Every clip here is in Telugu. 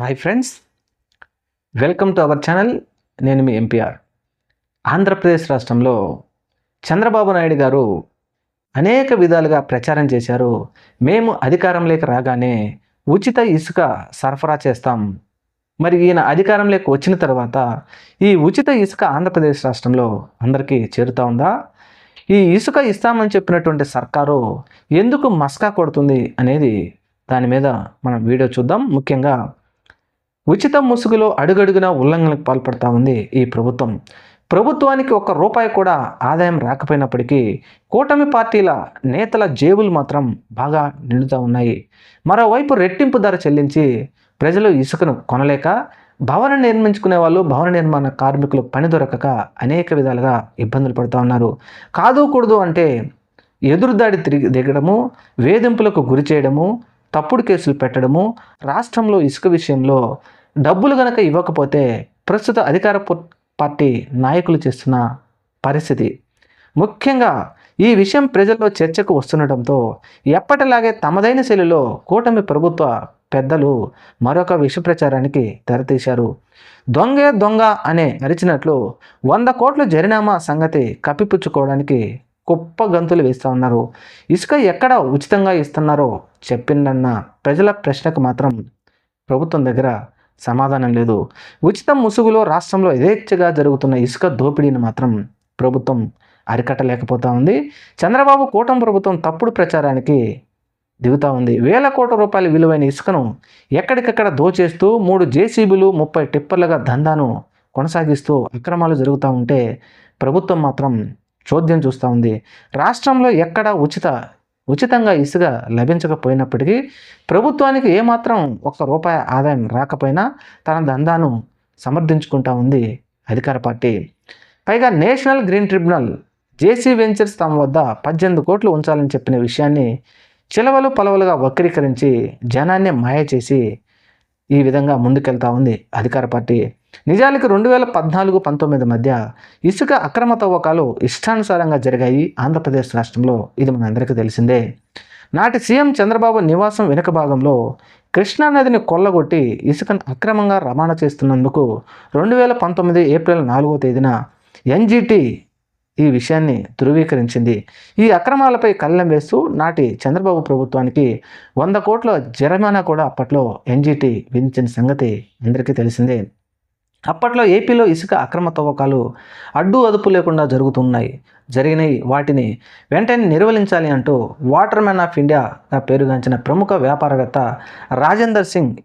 Hi friends welcome to our channel నేను మీ ఎంపీఆర్ ఆంధ్రప్రదేశ్ రాష్ట్రంలో చంద్రబాబు నాయుడు గారు అనేక విధాలుగా ప్రచారం చేశారు. మేము అధికారంలోకి రాగానే ఉచిత ఇసుక సరఫరా చేస్తాం. మరి ఈయన అధికారంలోకి వచ్చిన తర్వాత ఈ ఉచిత ఇసుక ఆంధ్రప్రదేశ్ రాష్ట్రంలో అందరికీ చేరుతా ఉందా? ఈ ఇసుక ఇస్తామని చెప్పినటువంటి సర్కారు ఎందుకు మస్కా కొడుతుంది అనేది దాని మీద మనం వీడియో చూద్దాం. ముఖ్యంగా ఉచిత ముసుగులో అడుగడుగున ఉల్లంఘనకు పాల్పడతా ఉంది ఈ ప్రభుత్వం. ప్రభుత్వానికి ఒక్క రూపాయి కూడా ఆదాయం రాకపోయినప్పటికీ కూటమి పార్టీల నేతల జేబులు మాత్రం బాగా నిండుతూ ఉన్నాయి. మరోవైపు రెట్టింపు ధర చెల్లించి ప్రజలు ఇసుకను కొనలేక భవన నిర్మించుకునే వాళ్ళు భవన నిర్మాణ కార్మికులు పని దొరకక అనేక విధాలుగా ఇబ్బందులు పడుతూ ఉన్నారు. కాదు కూడదు అంటే ఎదురుదాడి తిరిగి దిగడము వేధింపులకు గురి చేయడము తప్పుడు కేసులు పెట్టడము రాష్ట్రంలో ఇసుక విషయంలో డబ్బులు గనక ఇవ్వకపోతే ప్రస్తుత అధికార పార్టీ నాయకులు చేస్తున్న పరిస్థితి. ముఖ్యంగా ఈ విషయం ప్రజల్లో చర్చకు వస్తుండటంతో ఎప్పటిలాగే తమదైన శైలిలో కూటమి ప్రభుత్వ పెద్దలు మరొక విష ప్రచారానికి తెరతీశారు. దొంగే దొంగ అనే అరిచినట్లు వంద కోట్ల జరినామా సంగతి కప్పిపుచ్చుకోవడానికి గొప్ప గంతులు వేస్తూ ఉన్నారు. ఇసుక ఎక్కడ ఉచితంగా ఇస్తున్నారో చెప్పిందన్న ప్రజల ప్రశ్నకు మాత్రం ప్రభుత్వం దగ్గర సమాధానం లేదు. ఉచిత ముసుగులో రాష్ట్రంలో యథేచ్ఛగా జరుగుతున్న ఇసుక దోపిడీని మాత్రం ప్రభుత్వం అరికట్టలేకపోతా ఉంది. చంద్రబాబు కూటమి ప్రభుత్వం తప్పుడు ప్రచారానికి దిగుతా ఉంది. వేల కోట్ల రూపాయల విలువైన ఇసుకను ఎక్కడికక్కడ దోచేస్తూ మూడు జేసీబీలు ముప్పై టిప్పర్లుగా దందాను కొనసాగిస్తూ అక్రమాలు జరుగుతూ ఉంటే ప్రభుత్వం మాత్రం చోద్యం చూస్తూ ఉంది. రాష్ట్రంలో ఎక్కడ ఉచిత ఉచితంగా ఇసుక లభించకపోయినప్పటికీ ప్రభుత్వానికి ఏమాత్రం ఒక్క రూపాయి ఆదాయం రాకపోయినా తన దందాను సమర్థించుకుంటా ఉంది అధికార పార్టీ. పైగా national green tribunal JC ventures తమ వద్ద పద్దెనిమిది కోట్లు ఉంచాలని చెప్పిన విషయాన్ని చిలవలు పలవలుగా వక్రీకరించి జనాన్ని మాయ చేసి ఈ విధంగా ముందుకెళ్తా ఉంది అధికార పార్టీ. నిజానికి రెండు వేల పద్నాలుగు పంతొమ్మిది మధ్య ఇసుక అక్రమ తవ్వకాలు ఇష్టానుసారంగా జరిగాయి ఆంధ్రప్రదేశ్ రాష్ట్రంలో. ఇది మనందరికీ తెలిసిందే. నాటి సీఎం చంద్రబాబు నివాసం వెనుక భాగంలో కృష్ణానదిని కొల్లగొట్టి ఇసుకను అక్రమంగా రవాణా చేస్తున్నందుకు రెండు వేల పంతొమ్మిది ఏప్రిల్ నాలుగో తేదీన ఎన్జిటి ఈ విషయాన్ని ధృవీకరించింది. ఈ అక్రమాలపై కళ్ళెం వేస్తూ నాటి చంద్రబాబు ప్రభుత్వానికి వంద కోట్ల జరిమానా కూడా అప్పట్లో ఎన్జిటి విధించిన సంగతి అందరికీ తెలిసిందే. అప్పట్లో ఏపీలో ఇసుక అక్రమ తవ్వకాలు అడ్డు అదుపు లేకుండా జరుగుతున్నాయి జరిగినాయి వాటిని వెంటనే నిర్వహించాలి అంటూ వాటర్ మ్యాన్ ఆఫ్ ఇండియాగా పేరుగాంచిన ప్రముఖ వ్యాపారవేత్త రాజేందర్ సింగ్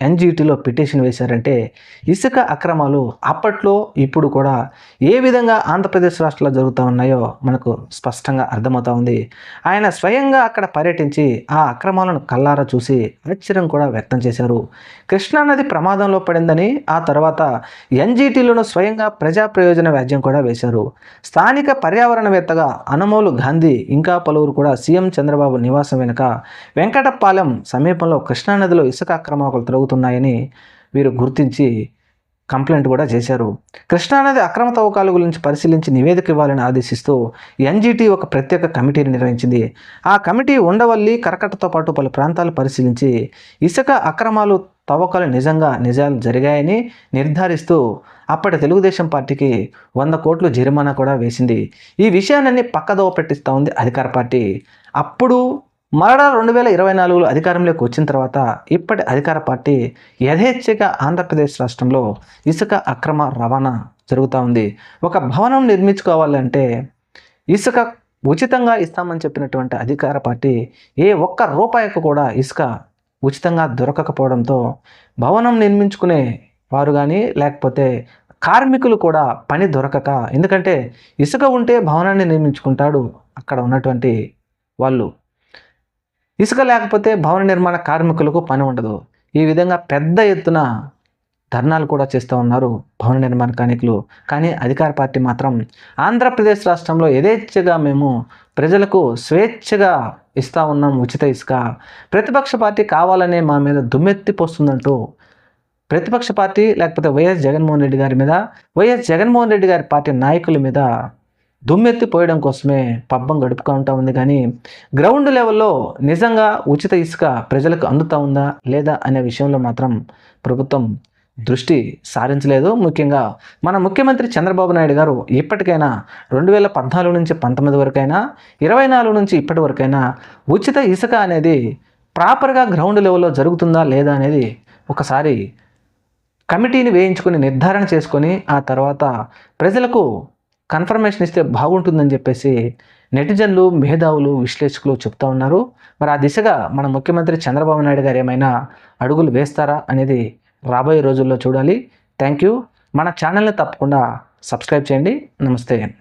ఎన్జీటీలో పిటిషన్ వేశారంటే ఇసుక అక్రమాలు అప్పట్లో ఇప్పుడు కూడా ఏ విధంగా ఆంధ్రప్రదేశ్ రాష్ట్రంలో జరుగుతూ ఉన్నాయో మనకు స్పష్టంగా అర్థమవుతా ఉంది. ఆయన స్వయంగా అక్కడ పర్యటించి ఆ అక్రమాలను కల్లారా చూసి ఆశ్చర్యం కూడా వ్యక్తం చేశారు. కృష్ణానది ప్రమాదంలో పడిందని ఆ తర్వాత ఎన్జీటీలోనూ స్వయంగా ప్రజా ప్రయోజన వ్యాజ్యం కూడా వేశారు. స్థానిక పర్యావరణవేత్తగా అనమోలు గాంధీ ఇంకా పలువురు కూడా సీఎం చంద్రబాబు నివాసం వెనుక వెంకటపాలెం సమీపంలో కృష్ణానదిలో ఇసుక అక్రమాలు జరుగుతున్నాయని వీరు గుర్తించి కంప్లైంట్ కూడా చేశారు. కృష్ణానది అక్రమ తవ్వకాల గురించి పరిశీలించి నివేదిక ఇవ్వాలని ఆదేశిస్తూ ఎన్జీటీ ఒక ప్రత్యేక కమిటీని నిర్వహించింది. ఆ కమిటీ ఉండవల్లి కరకట్టతో పాటు పలు ప్రాంతాలు పరిశీలించి ఇసుక అక్రమాలు తవ్వకాలు నిజంగా నిజాలు జరిగాయని నిర్ధారిస్తూ అప్పటి తెలుగుదేశం పార్టీకి వంద కోట్లు జరిమానా కూడా వేసింది. ఈ విషయాన్ని పక్కదోవ పెట్టిస్తూ ఉంది అధికార పార్టీ. అప్పుడు మరలా రెండు వేల ఇరవై నాలుగులో అధికారంలోకి వచ్చిన తర్వాత ఇప్పటి అధికార పార్టీ యథేచ్ఛగా ఆంధ్రప్రదేశ్ రాష్ట్రంలో ఇసుక అక్రమ రవాణా జరుగుతూ ఉంది. ఒక భవనం నిర్మించుకోవాలంటే ఇసుక ఉచితంగా ఇస్తామని చెప్పినటువంటి అధికార పార్టీ ఏ ఒక్క రూపాయికి కూడా ఇసుక ఉచితంగా దొరకకపోవడంతో భవనం నిర్మించుకునే వారు కానీ లేకపోతే కార్మికులు కూడా పని దొరకక ఎందుకంటే ఇసుక ఉంటే భవనాన్ని నిర్మించుకుంటాడు అక్కడ ఉన్నటువంటి వాళ్ళు. ఇసుక లేకపోతే భవన నిర్మాణ కార్మికులకు పని ఉండదు. ఈ విధంగా పెద్ద ఎత్తున ధర్నాలు కూడా చేస్తూ ఉన్నారు భవన నిర్మాణ కార్మికులు. కానీ అధికార పార్టీ మాత్రం ఆంధ్రప్రదేశ్ రాష్ట్రంలో యథేచ్ఛగా మేము ప్రజలకు స్వేచ్ఛగా ఇస్తూ ఉన్నాం ఉచిత ఇసుక. ప్రతిపక్ష పార్టీ కావాలనే మా మీద దుమ్మెత్తిపోస్తుందంటూ ప్రతిపక్ష పార్టీ లేకపోతే వైఎస్ జగన్మోహన్ రెడ్డి గారి మీద వైఎస్ జగన్మోహన్ రెడ్డి గారి పార్టీ నాయకుల మీద దుమ్మెత్తి పోయడం కోసమే పబ్బం గడుపుకుంటా ఉంది కానీ గ్రౌండ్ లెవెల్లో నిజంగా ఉచిత ఇసుక ప్రజలకు అందుతా ఉందా లేదా అనే విషయంలో మాత్రం ప్రభుత్వం దృష్టి సారించలేదు. ముఖ్యంగా మన ముఖ్యమంత్రి చంద్రబాబు నాయుడు గారు ఇప్పటికైనా రెండు వేల పద్నాలుగు నుంచి పంతొమ్మిది వరకైనా ఇరవై నాలుగు నుంచి ఇప్పటి వరకైనా ఉచిత ఇసుక అనేది ప్రాపర్గా గ్రౌండ్ లెవెల్లో జరుగుతుందా లేదా అనేది ఒకసారి కమిటీని వేయించుకొని నిర్ధారణ చేసుకొని ఆ తర్వాత ప్రజలకు కన్ఫర్మేషన్ ఇస్తే బాగుంటుందని చెప్పేసి నెటిజన్లు మేధావులు విశ్లేషకులు చెప్తా ఉన్నారు. మరి ఆ దిశగా మన ముఖ్యమంత్రి చంద్రబాబు నాయుడు గారు ఏమైనా అడుగులు వేస్తారా అనేది రాబోయే రోజుల్లో చూడాలి. Thank you. మన ఛానల్ని తప్పకుండా సబ్స్క్రైబ్ చేయండి. నమస్తే.